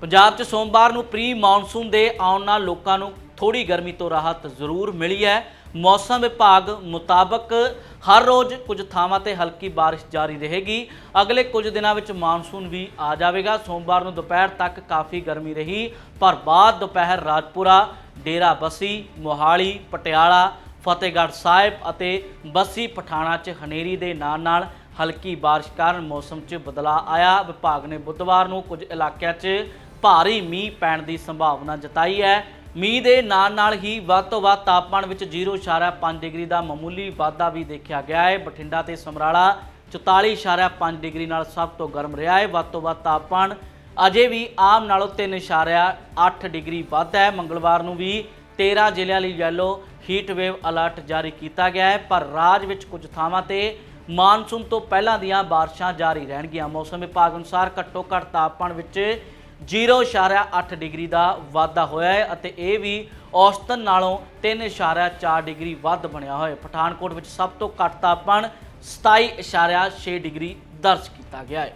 ਪੰਜਾਬ 'ਚ ਸੋਮਵਾਰ ਨੂੰ ਪ੍ਰੀ ਮੌਨਸੂਨ ਦੇ ਆਉਣ ਨਾਲ ਲੋਕਾਂ ਨੂੰ ਥੋੜੀ ਗਰਮੀ ਤੋਂ ਰਾਹਤ ਜ਼ਰੂਰ ਮਿਲੀ ਹੈ। ਮੌਸਮ ਵਿਭਾਗ ਮੁਤਾਬਕ ਹਰ ਰੋਜ਼ ਕੁਝ ਥਾਵਾਂ ਤੇ ਹਲਕੀ ਬਾਰਿਸ਼ ਜਾਰੀ ਰਹੇਗੀ। ਅਗਲੇ ਕੁਝ ਦਿਨਾਂ ਵਿੱਚ ਮਾਨਸੂਨ ਵੀ ਆ ਜਾਵੇਗਾ। ਸੋਮਵਾਰ ਨੂੰ ਦੁਪਹਿਰ ਤੱਕ ਕਾਫੀ ਗਰਮੀ ਰਹੀ, ਪਰ ਬਾਅਦ ਦੁਪਹਿਰ ਰਾਜਪੁਰਾ ਡੇਰਾ ਬੱਸੀ ਮੋਹਾਲੀ, ਪਟਿਆਲਾ, ਫਤਿਹਗੜ੍ਹ ਸਾਹਿਬ ਅਤੇ ਬੱਸੀ ਪਠਾਣਾ 'ਚ ਹਨੇਰੀ ਦੇ ਨਾਲ ਨਾਲ ਹਲਕੀ ਬਾਰਿਸ਼ ਕਾਰਨ ਮੌਸਮ 'ਚ ਬਦਲਾਅ ਆਇਆ। ਵਿਭਾਗ ਨੇ ਬੁੱਧਵਾਰ ਨੂੰ ਕੁਝ ਇਲਾਕਿਆਂ 'ਚ ਭਾਰੀ ਮੀਂਹ ਪੈਣ ਦੀ ਸੰਭਾਵਨਾ ਜਤਾਈ ਹੈ। ਮੀਂਹ ਦੇ ਨਾਲ ਨਾਲ ਹੀ ਵੱਧ ਤੋਂ ਵੱਧ ਤਾਪਮਾਨ ਵਿੱਚ 0.5 ਡਿਗਰੀ ਦਾ ਮਾਮੂਲੀ ਵਾਧਾ ਵੀ ਦੇਖਿਆ ਗਿਆ ਹੈ। ਬਠਿੰਡਾ ਤੇ ਸਮਰਾਲਾ 44.5 ਡਿਗਰੀ ਨਾਲ ਸਭ ਤੋਂ ਗਰਮ ਰਿਹਾ ਹੈ। ਵੱਧ ਤੋਂ ਵੱਧ ਤਾਪਮਾਨ ਅਜੇ ਵੀ ਆਮ ਨਾਲੋਂ 3.8 ਡਿਗਰੀ ਵੱਧ ਹੈ। ਮੰਗਲਵਾਰ ਨੂੰ ਵੀ 13 ਜ਼ਿਲ੍ਹਿਆਂ ਲਈ ਯੈਲੋ ਹੀਟ ਵੇਵ ਅਲਰਟ ਜਾਰੀ ਕੀਤਾ ਗਿਆ ਹੈ। ਪਰ ਰਾਜ ਵਿੱਚ ਕੁਝ ਥਾਵਾਂ ਤੇ ਮਾਨਸੂਨ ਤੋਂ ਪਹਿਲਾਂ ਦੀਆਂ ਬਾਰਿਸ਼ਾਂ ਜਾਰੀ ਰਹਿਣਗੀਆਂ। ਮੌਸਮ ਵਿਭਾਗ ਅਨੁਸਾਰ ਘੱਟੋ ਘੱਟ ਤਾਪਮਾਨ ਵਿੱਚ 0.8 ਡਿਗਰੀ ਦਾ ਵਾਧਾ ਹੋਇਆ ਹੈ ਅਤੇ ਇਹ ਵੀ ਔਸਤਨ ਨਾਲੋਂ 3.4 ਡਿਗਰੀ ਵੱਧ ਬਣਿਆ ਹੋਇਆ ਹੈ। ਪਠਾਨਕੋਟ ਵਿੱਚ ਸਭ ਤੋਂ ਘੱਟ ਤਾਪਮਾਨ 27.6 ਡਿਗਰੀ ਦਰਜ ਕੀਤਾ ਗਿਆ ਹੈ।